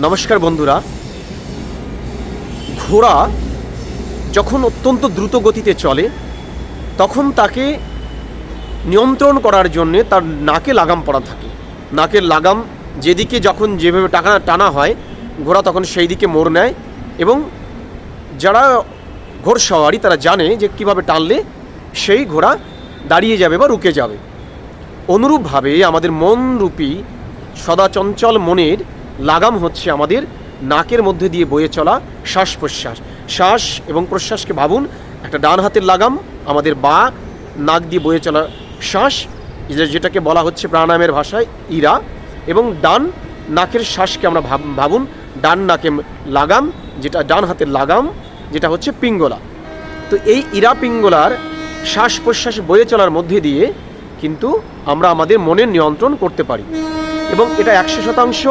নমস্কার বন্ধুরা। ঘোড়া যখন অত্যন্ত দ্রুত গতিতে চলে, তখন তাকে নিয়ন্ত্রণ করার জন্যে তার নাকে লাগাম পড়া থাকে। নাকের লাগাম যেদিকে যখন যেভাবে টাকা টানা হয়, ঘোড়া তখন সেই দিকে মোড় নেয় এবং যারা ঘোড়সওয়ারি তারা জানে যে কীভাবে টানলে সেই ঘোড়া দাঁড়িয়ে যাবে বা রুকে যাবে। অনুরূপভাবে আমাদের মনরূপী সদাচঞ্চল মনের লাগাম হচ্ছে আমাদের নাকের মধ্যে দিয়ে বয়ে চলা শ্বাস প্রশ্বাস শ্বাস এবং প্রশ্বাসকে ভাবুন, একটা ডান হাতের লাগাম, আমাদের বা নাক দিয়ে বয়ে চলা শ্বাস যেটাকে বলা হচ্ছে প্রাণায়ামের ভাষায় ইরা, এবং ডান নাকের শ্বাসকে আমরা ভাব- ভাবুন, ডান নাকে লাগাম, যেটা ডান হাতের লাগাম, যেটা হচ্ছে পিঙ্গলা। তো এই ইরা পিঙ্গলার শ্বাস প্রশ্বাস বয়ে চলার মধ্যে দিয়ে কিন্তু আমরা আমাদের মনের নিয়ন্ত্রণ করতে পারি। এবং এটা একশো শতাংশ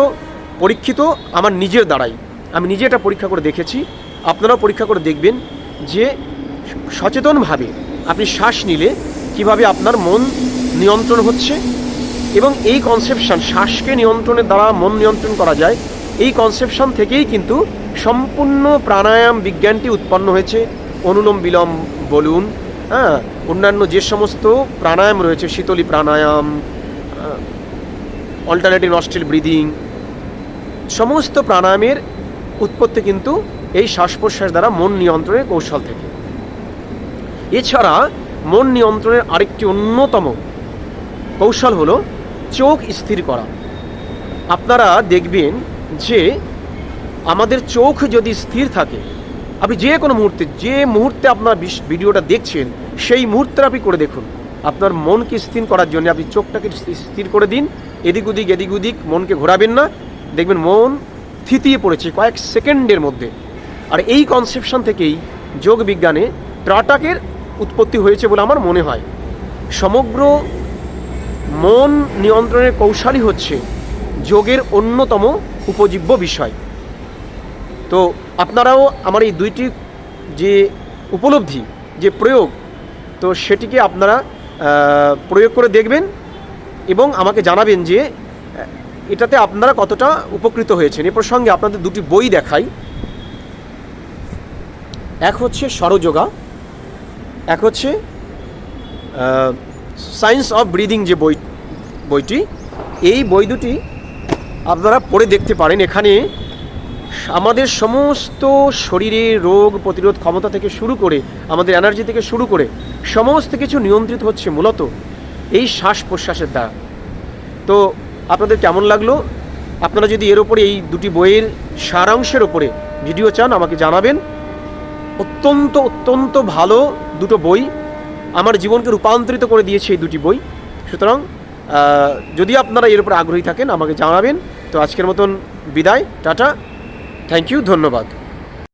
পরীক্ষিত, আমার নিজের দ্বারাই। আমি নিজে এটা পরীক্ষা করে দেখেছি। আপনারাও পরীক্ষা করে দেখবেন যে সচেতনভাবে আপনি শ্বাস নিলে কীভাবে আপনার মন নিয়ন্ত্রণ হচ্ছে এবং এই কনসেপশন শ্বাসকে নিয়ন্ত্রণের দ্বারা মন নিয়ন্ত্রণ করা যায়, এই কনসেপশন থেকেই কিন্তু সম্পূর্ণ প্রাণায়াম বিজ্ঞানটি উৎপন্ন হয়েছে। অনুলোম বিলোম বলুন হ্যাঁ অন্যান্য যে সমস্ত প্রাণায়াম রয়েছে, Sheetali pranayama alternative nostril breathing সমস্ত প্রাণায়ামের উৎপত্তি কিন্তু এই শ্বাস প্রশ্বাস দ্বারা মন নিয়ন্ত্রণের কৌশল থেকে। এছাড়া মন নিয়ন্ত্রণের আরেকটি অন্যতম কৌশল হলো চোখ স্থির করা। আপনারা দেখবেন যে আমাদের চোখ যদি স্থির থাকে, আপনি যে কোনো মুহূর্তে, যে মুহূর্তে আপনার ভিডিওটা দেখছেন, সেই মুহূর্তে আপনি করে দেখুন। আপনার মনকে স্থির করার জন্য আপনি চোখটাকে স্থির করে দিন। এদিক ওদিক এদিক ওদিক মনকে ঘোরাবেন না। দেখবেন মন থিতিয়ে পড়েছে কয়েক সেকেন্ডের মধ্যে। আর এই কনসেপশন থেকেই যোগ বিজ্ঞানে ত্রাটাকের উৎপত্তি হয়েছে বলে আমার মনে হয়। সমগ্র মন নিয়ন্ত্রণের কৌশলই হচ্ছে যোগের অন্যতম উপজীব্য বিষয়। তো আপনারাও আমার এই দুইটি যে উপলব্ধি, যে প্রয়োগ, তো সেটিকে আপনারা প্রয়োগ করে দেখবেন এবং আমাকে জানাবেন যে এটাতে আপনারা কতটা উপকৃত হয়েছেন? এ প্রসঙ্গে আপনাদের দুটি বই দেখাই। এক হচ্ছে সরযোগা এক হচ্ছে সায়েন্স অফ ব্রিদিং যে বই, বইটি, এই বই দুটি আপনারা পড়ে দেখতে পারেন। এখানে আমাদের সমস্ত শরীরে রোগ প্রতিরোধ ক্ষমতা থেকে শুরু করে, আমাদের এনার্জি থেকে শুরু করে, সমস্ত কিছু নিয়ন্ত্রিত হচ্ছে মূলত এই শ্বাস প্রশ্বাসের দ্বারা। তো আপনাদের কেমন লাগল? আপনারা যদি এর ওপরে এই দুটি বইয়ের সারাংশের ওপরে ভিডিও চান, আমাকে জানাবেন। অত্যন্ত অত্যন্ত ভালো দুটো বই আমার জীবনকে রূপান্তরিত করে দিয়েছে এই দুটি বই। সুতরাং যদি আপনারা এর উপরে আগ্রহী থাকেন, আমাকে জানাবেন। তো আজকের মতন বিদায়, টাটা। থ্যাংক ইউ ধন্যবাদ।